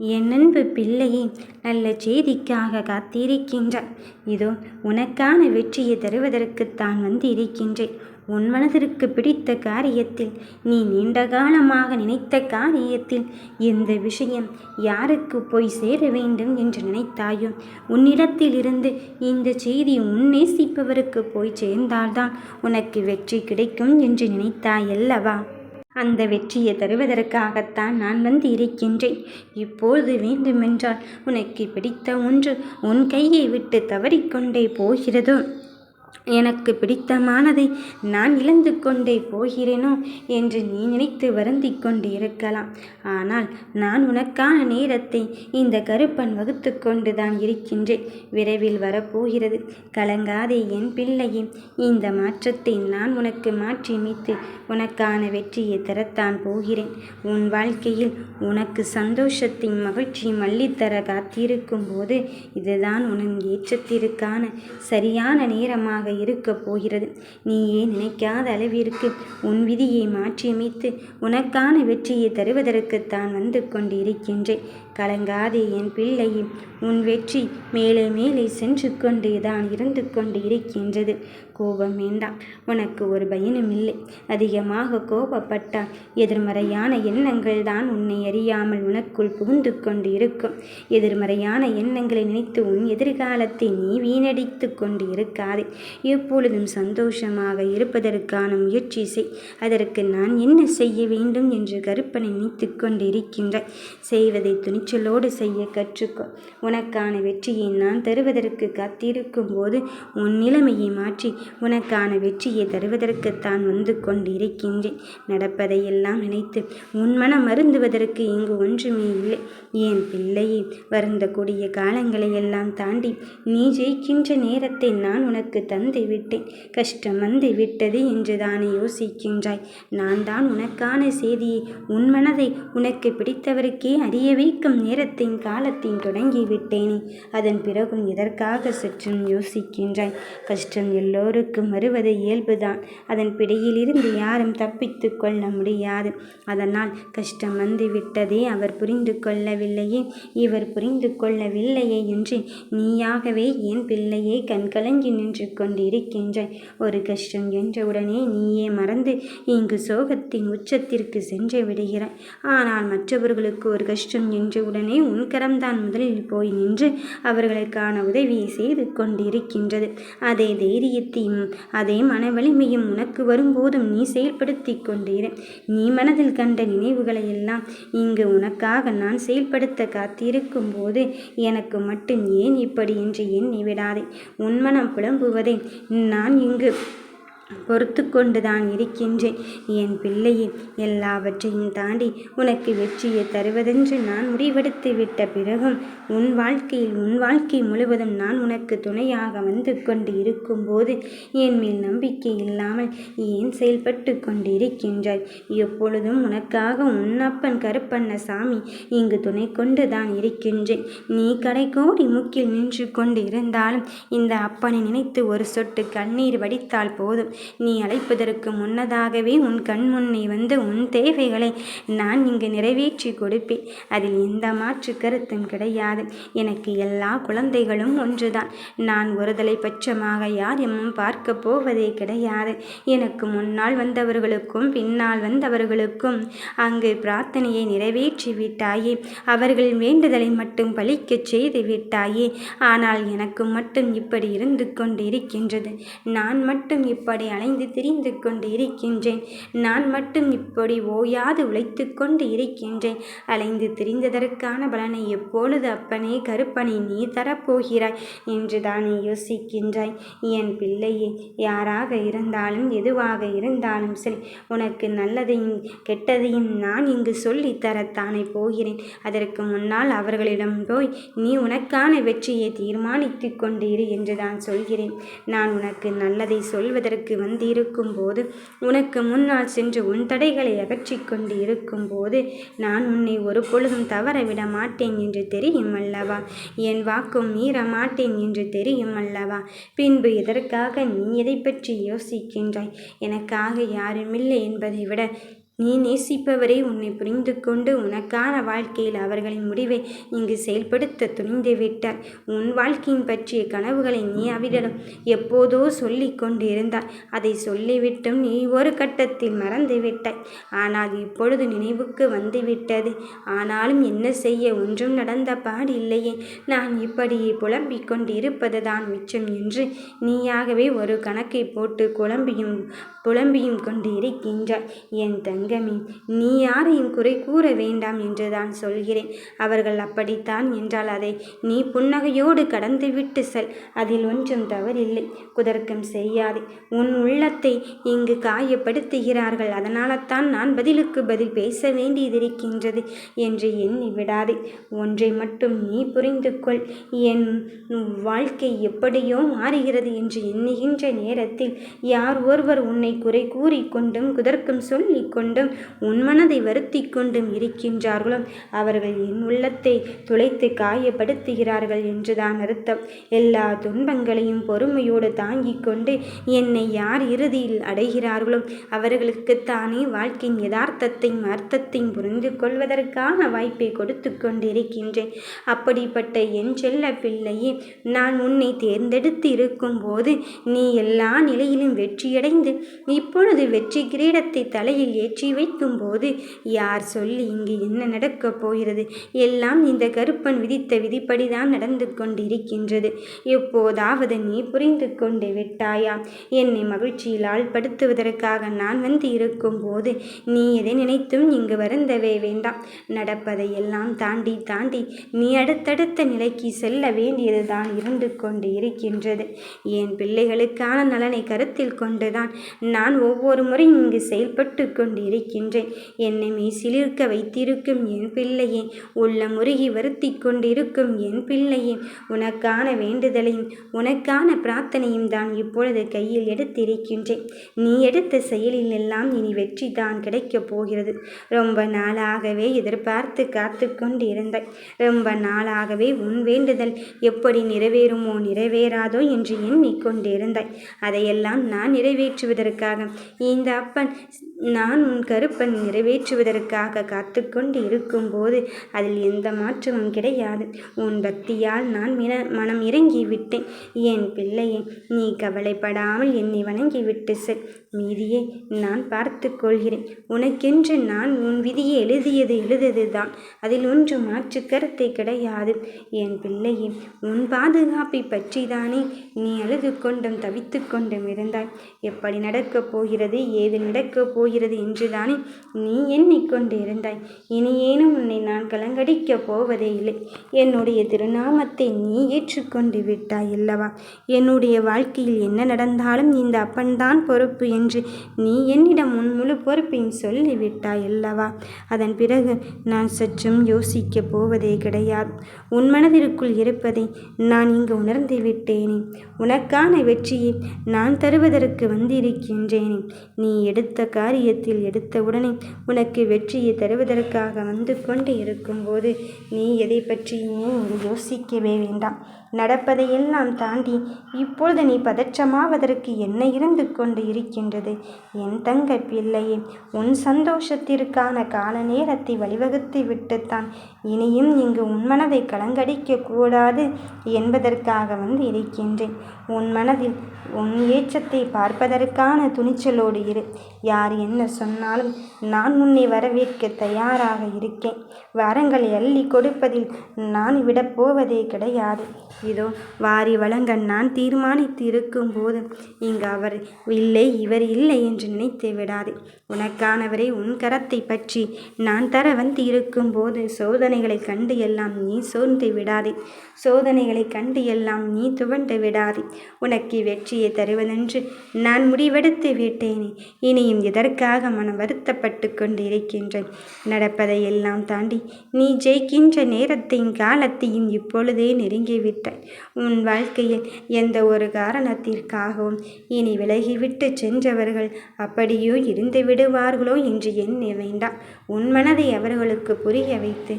என் அன்பு பிள்ளையே நல்ல செய்திக்காக காத்திருக்கின்றாய். இதோ உனக்கான வெற்றியை தருவதற்குத்தான் வந்து இருக்கின்றேன் உன் மனதிற்கு பிடித்த காரியத்தில் நீ நீண்ட காலமாக நினைத்த காரியத்தில் இந்த விஷயம் யாருக்கு போய் சேர வேண்டும் என்று நினைத்தாயோ? உன்னிடத்திலிருந்து இந்த செய்தி உன் நேசிப்பவருக்கு போய் சேர்ந்தால்தான் உனக்கு வெற்றி கிடைக்கும் என்று நினைத்தாயல்லவா? அந்த வெற்றியை தருவதற்காகத்தான் நான் வந்து இருக்கின்றேன். இப்போது வேண்டுமென்றால் உனக்கு பிடித்த ஒன்று உன் கையை விட்டு தவறிக்கொண்டே போகிறதோ எனக்கு பிடித்தமானதை நான் இழந்து கொண்டே போகிறேனோ என்று நீ நினைத்து வருந்தி கொண்டிருக்கலாம். ஆனால் நான் உனக்கான நேரத்தை இந்த கருப்பன் வகுத்து கொண்டு தான் இருக்கின்றேன். விரைவில் வரப்போகிறது. கலங்காதே என் பிள்ளையே. இந்த மாற்றத்தை நான் உனக்கு மாற்றியமைத்து உனக்கான வெற்றியை தரத்தான் போகிறேன். உன் வாழ்க்கையில் உனக்கு சந்தோஷத்தின் மகிழ்ச்சி மல்லித்தர காத்திருக்கும் போது இதுதான் உன் ஏற்றத்திற்கான சரியான நேரமாக இருக்கப் போகிறது. நீயே நினைக்காத அளவிற்கு உன் விதியை மாற்றியமைத்து உனக்கான வெற்றியை தருவதற்குத்தான் வந்து கொண்டிருக்கின்றேன். கலங்காதே என் பிள்ளையும் உன் வெற்றி மேலே மேலே சென்று கொண்டேதான் இருந்து கொண்டு இருக்கின்றது கோபம் வேண்டாம் உனக்கு ஒரு பயனும் இல்லை. அதிகமாக கோபப்பட்டால் எதிர்மறையான எண்ணங்கள் தான் உன்னை அறியாமல் உனக்குள் புகுந்து கொண்டு இருக்கும் எதிர்மறையான எண்ணங்களை நினைத்து உன் எதிர்காலத்தை நீ வீணடித்து கொண்டு இருக்காதே எப்பொழுதும் சந்தோஷமாக இருப்பதற்கான முயற்சி செய். அதற்கு நான் என்ன செய்ய வேண்டும் என்று கருப்பனை நினைத்து கொண்டு இருக்கின்றாய் செய்வதை துணிச்சலோடு செய்ய கற்றுக்கொள் உனக்கான வெற்றியை நான் தருவதற்கு காத்திருக்கும் போது உன் நிலைமையை மாற்றி உனக்கான வெற்றியை தருவதற்குத்தான் வந்து கொண்டிருக்கின்றேன். நடப்பதையெல்லாம் நினைத்து உன் மனம் மருந்துவதற்கு இங்கு ஒன்றுமே இல்லை. ஏன் பிள்ளையே வருந்தக்கூடிய காலங்களை எல்லாம் தாண்டி நீ ஜெயிக்கின்ற நேரத்தை நான் உனக்கு தந்து விட்டேன் கஷ்டம் வந்து விட்டது என்று தானே யோசிக்கின்றாய். நான் தான் உனக்கான செய்தியை உன் மனதை உனக்கு பிடித்தவருக்கே அறிய வைக்கும் நேரத்தின் காலத்தின் தொடங்கிவிட்டேனே. அதன் பிறகும் எதற்காக சுற்றும் யோசிக்கின்றாய்? கஷ்டம் எல்லோருக்கும் வருவது இயல்புதான். அதன் பிடியிலிருந்து யாரும் தப்பித்து கொள்ள முடியாது. அதனால் கஷ்டம் வந்துவிட்டதே அவர் புரிந்து கொள்ளவில்லையே. இவர் புரிந்து கொள்ளவில்லையே என்று நீயாகவே என் பிள்ளையை கண்கலங்கி நின்று கொண்டிருக்கின்றாய். ஒரு கஷ்டம் என்றவுடனே நீயே மறந்து இங்கு சோகத்தின் உச்சத்திற்கு சென்று விடுகிறாய். ஆனால் மற்றவர்களுக்கு ஒரு கஷ்டம் என்று உடனே உன்கரம்தான் முதலில் போய் நின்று அவர்களுக்கான உதவியை செய்து கொண்டிருக்கின்றது. அதே தைரியத்தையும் அதே மன வலிமையும் உனக்கு வரும்போதும் நீ செயல்படுத்தி கொண்டிரு. நீ மனதில் கண்ட நினைவுகளை எல்லாம் இங்கு உனக்காக நான் செயல்படுத்த காத்திருக்கும் போது எனக்கு மட்டும் ஏன் இப்படி என்று எண்ணி விடாதே. உன் மனம் புலம்புவதை நான் இங்கு பொறுத்து கொண்டுதான் இருக்கின்றேன். என் பிள்ளையே எல்லாவற்றையும் தாண்டி உனக்கு வெற்றியை தருவதென்று நான் முடிவெடுத்து விட்ட பிறகும் உன் வாழ்க்கையில் உன் வாழ்க்கை முழுவதும் நான் உனக்கு துணையாக வந்து கொண்டு இருக்கும்போது என் மேல் நம்பிக்கை இல்லாமல் ஏன் செயல்பட்டு கொண்டிருக்கின்றாய்? எப்பொழுதும் உனக்காக உன்னப்பன் கருப்பண்ண சாமி இங்கு துணை கொண்டு தான் இருக்கின்றேன். நீ கடைக்கோடி முக்கில் நின்று கொண்டு இருந்தாலும் இந்த அப்பனை நினைத்து ஒரு சொட்டு கண்ணீர் வடித்தால் போதும். நீ அழைப்பதற்கு முன்னதாகவே உன் கண் முன்னே வந்து உன் தேவைகளை நான் இங்கு நிறைவேற்றி கொடுப்பேன். அதில் எந்த மாற்று கருத்தும் கிடையாது. எனக்கு எல்லா குழந்தைகளும் ஒன்றுதான். நான் ஒருதலை பட்சமாக யாரையும் பார்க்க போவதே கிடையாது. எனக்கு முன்னால் வந்தவர்களுக்கும் பின்னால் வந்தவர்களுக்கும் அங்கு பிரார்த்தனையை நிறைவேற்றி விட்டாயே. அவர்கள் வேண்டுதலை மட்டும் பலிக்கச் செய்து விட்டாயே. ஆனால் எனக்கு மட்டும் இப்படி இருந்து கொண்டிருக்கின்றது. நான் மட்டும் இப்படி அலைந்து திரிந்து கொண்டு இருக்கின்றேன். நான் மட்டும் இப்படி ஓயாது உழைத்து கொண்டு இருக்கின்றேன். அலைந்து திரிந்ததற்கான பலனை எப்பொழுது அப்பனே கருப்பனை நீ தரப்போகிறாய் என்று தானே யோசிக்கின்றாய். என் பிள்ளையே யாராக இருந்தாலும் எதுவாக இருந்தாலும் சரி உனக்கு நல்லதையும் கெட்டதையும் நான் இங்கு சொல்லி தரத்தானே போகிறேன். அதற்கு முன்னால் அவர்களிடம் போய் நீ உனக்கான வெற்றியை தீர்மானித்து கொண்டிரு என்று தான் சொல்கிறேன். நான் உனக்கு நல்லதை சொல்வதற்கு வந்திருக்கும் போது உனக்கு முன்னால் சென்று உன் தடைகளை அகற்றிக்கொண்டு இருக்கும்போது நான் உன்னை ஒரு பொழுதும் தவறவிட மாட்டேன் என்று தெரியும் அல்லவா? என் வாக்கும் மீற மாட்டேன் என்று தெரியும் அல்லவா? பின்பு எதற்காக நீ எதை பற்றி யோசிக்கின்றாய்? எனக்காக யாருமில்லை என்பதை விட நீ நேசிப்பவரே உன்னை புரிந்து கொண்டு உனக்கான வாழ்க்கையில் அவர்களின் முடிவை இங்கு செயல்படுத்த துணிந்து விட்டார் உன் வாழ்க்கையின் பற்றிய கனவுகளை நீ அவரிடம் எப்போதோ சொல்லி கொண்டு இருந்தாய் அதை சொல்லிவிட்டும் நீ ஒரு கட்டத்தில் மறந்து விட்டாய். ஆனால் இப்பொழுது நினைவுக்கு வந்துவிட்டது. ஆனாலும் என்ன செய்ய ஒன்றும் நடந்த பாடில்லையே. நான் இப்படியே புலம்பிக் கொண்டு இருப்பதுதான் மிச்சம் என்று நீயாகவே ஒரு கணக்கை போட்டு குழம்பியும் புலம்பியும் கொண்டு இருக்கின்றாய். என் தங்கமே நீ யாரையும் குறை கூற வேண்டாம் என்று தான் சொல்கிறேன். அவர்கள் அப்படித்தான் என்றால் அதை நீ புன்னகையோடு கடந்துவிட்டு செல். அதில் ஒன்றும் தவறில்லை. குதர்க்கம் செய்யாதே. உன் உள்ளத்தை இங்கு காயப்படுத்துகிறார்கள். அதனால தான் நான் பதிலுக்கு பதில் பேச வேண்டியதிருக்கின்றது என்று எண்ணி விடாதே. ஒன்றை மட்டும் நீ புரிந்து கொள். என் வாழ்க்கை எப்படியோ மாறுகிறது என்று எண்ணுகின்ற நேரத்தில் யார் ஒருவர் உன்னை குறை கூறிக்கொண்டும் குதர்க்கம் சொல்லி கொண்டும் உன் மனதை வருத்தி கொண்டும் இருக்கின்றார்களோ? அவர்கள் என் உள்ளத்தை துளைத்து காயப்படுத்துகிறார்கள் என்றுதான் அர்த்தம். எல்லா துன்பங்களையும் பொறுமையோடு தாங்கிக் கொண்டு என்னை யார் இறுதியில் அடைகிறார்களோ அவர்களுக்குத்தானே வாழ்க்கையின் யதார்த்தத்தையும் அர்த்தத்தையும் புரிந்து கொள்வதற்கான வாய்ப்பை கொடுத்து கொண்டிருக்கின்றேன். அப்படிப்பட்ட என் செல்ல பிள்ளையே நான் உன்னை தேர்ந்தெடுத்து இருக்கும் போது நீ எல்லா நிலையிலும் வெற்றியடைந்து இப்பொழுது வெற்றி கிரீடத்தை தலையில் ஏற்றி வைக்கும்போது யார் சொல்லி இங்கு என்ன நடக்கப் போகிறது? எல்லாம் இந்த கருப்பன் விதித்த விதிப்படிதான் நடந்து கொண்டிருக்கின்றது. எப்போதாவது நீ புரிந்து கொண்டு விட்டாயா? என்னை மகிழ்ச்சியில் ஆழ்படுத்துவதற்காக நான் வந்து இருக்கும்போது நீ எதை நினைத்தும் இங்கு வருந்தவே வேண்டாம். நடப்பதை எல்லாம் தாண்டி தாண்டி நீ அடுத்தடுத்த நிலைக்கு செல்ல வேண்டியதுதான் இருந்து கொண்டு இருக்கின்றது. என் பிள்ளைகளுக்கான நலனை கருத்தில் கொண்டுதான் நான் ஒவ்வொரு முறை இங்கு செயல்பட்டு கொண்டிருக்கின்றேன். என்னை மெய்சிலிருக்க வைத்திருக்கும் என் பிள்ளையே உள்ள முருகி வருத்தி கொண்டிருக்கும் என் பிள்ளையே உனக்கான வேண்டுதலையும் உனக்கான பிரார்த்தனையும் தான் இப்பொழுது கையில் எடுத்திருக்கின்றேன். நீ எடுத்த செயலில் எல்லாம் இனி வெற்றி தான் கிடைக்கப் போகிறது. ரொம்ப நாளாகவே எதிர்பார்த்து காத்து கொண்டு ரொம்ப நாளாகவே உன் வேண்டுதல் எப்படி நிறைவேறுமோ நிறைவேறாதோ என்று எண்ணிக்கொண்டிருந்தாய் அதையெல்லாம் நான் நிறைவேற்றுவதற்கு நிறைவேற்றுவதற்காக இந்த அப்பன் நான் உன் கருப்பன் நிறைவேற்றுவதற்காக காத்து கொண்டு இருக்கும்போது அதில் எந்த மாற்றமும் கிடையாது. உன் பக்தியால் நான் மின மனம் இறங்கி விட்டேன். என் பிள்ளையை நீ கவலைப்படாமல் என்னை வணங்கிவிட்டு செல். மீதியை நான் பார்த்து கொள்கிறேன். உனக்கென்று நான் உன் விதியை எழுதியது எழுதது தான் அதில் ஒன்று மாற்று கருத்தை கிடையாது. என் பிள்ளையே உன் பாதுகாப்பை பற்றிதானே நீ அழுது கொண்டும் தவித்து கொண்டும் இருந்தாய். எப்படி நடக்கப் போகிறது ஏது நடக்கப் போகிறது என்றுதானே? நீ எண்ணிக்கொண்டிருந்தாய். இனியேனும் உன்னை நான் கலங்கடிக்கப் போவதே இல்லை. என்னுடைய திருநாமத்தை நீ ஏற்றுக்கொண்டு விட்டாய் அல்லவா? என்னுடைய வாழ்க்கையில் என்ன நடந்தாலும் இந்த அப்பன்தான் பொறுப்பு என்று நீ என்னிடம் உன் முழு பொறுப்பையும் சொல்லிவிட்டாய் அல்லவா? அதன் பிறகு நான் சற்றும் யோசிக்கப் போவதே கிடையாது. உன் மனதிற்குள் இருப்பதை நான் இங்கு உணர்ந்து விட்டேனே. உனக்கான வெற்றியை நான் தருவதற்கு வந்திருக்கின்றேனே. நீ எடுத்த காரியத்தில் எடுத்தவுடனே உனக்கு வெற்றியை தருவதற்காக வந்து கொண்டு இருக்கும்போது நீ எதை பற்றியுமே யோசிக்கவே வேண்டாம். நடப்பதையெல்லாம் தாண்டி இப்பொழுது நீ பதற்றமாவதற்கு என்ன இருந்து கொண்டு இருக்கின்றது? என் தங்க பிள்ளையே உன் சந்தோஷத்திற்கான கால நேரத்தை வழிவகுத்து விட்டுத்தான். இனியும் இங்கு உன் மனதை கலங்கடிக்க கூடாது என்பதற்காக வந்து இருக்கின்றேன். உன் மனதில் உன் ஏச்சத்தை பார்ப்பதற்கான துணிச்சலோடு இரு. யார் என்ன சொன்னாலும் நான் உன்னை வரவேற்க தயாராக இருக்கேன். வரங்கள் எள்ளி கொடுப்பதில் நான் விடப்போவதே கிடையாது. இதோ வாரி வழங்க நான் தீர்மானித்து இருக்கும்போது இங்கு அவர் இல்லை இவர் இல்லை என்று நினைத்து விடாதே. உனக்கானவரை உன் கரத்தை பற்றி நான் தர வந்து இருக்கும்போது சோதனைகளை கண்டு எல்லாம் நீ சோர்ந்து விடாதே. சோதனைகளை கண்டு எல்லாம் நீ துவண்டு விடாதே. உனக்கு வெற்றியை தருவதென்று நான் முடிவெடுத்து விட்டேனே. இனியும் எதற்காக மனம் வருத்தப்பட்டு கொண்டு இருக்கின்றேன் நடப்பதை எல்லாம் தாண்டி நீ ஜெயிக்கின்ற நேரத்தையும் காலத்தையும் இப்பொழுதே நெருங்கிவிட்ட. உன் வாழ்க்கையில் எந்த ஒரு காரணத்திற்காகவும் இனி விலகிவிட்டு சென்றவர்கள் அப்படியோ இருந்து விடுவார்களோ என்று எண்ண வேண்டாம். உன் மனதை அவர்களுக்கு புரிய வைத்து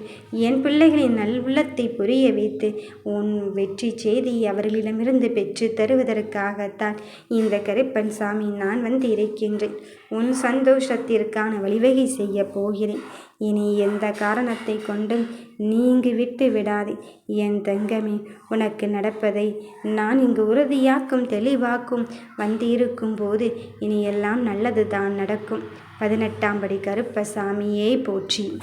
என் பிள்ளைகளின் நல்வுள்ளத்தை புரிய வைத்து உன் வெற்றி செய்தியை அவர்களிடமிருந்து பெற்று தருவதற்காகத்தான் இந்த கருப்பன் சாமி நான் வந்து இருக்கின்றேன். உன் சந்தோஷத்திற்கான வழிவகை செய்ய போகிறேன். இனி எந்த காரணத்தை கொண்டும் நீங்கி விட்டு விடாதே. என் தங்கமே உனக்கு நடப்பதை நான் இங்கு உறுதியாக்கும் தெளிவாக்கும் வந்திருக்கும் போது இனி எல்லாம் நல்லது தான் நடக்கும். பதினெட்டாம் படி கருப்பசாமியே போற்றி.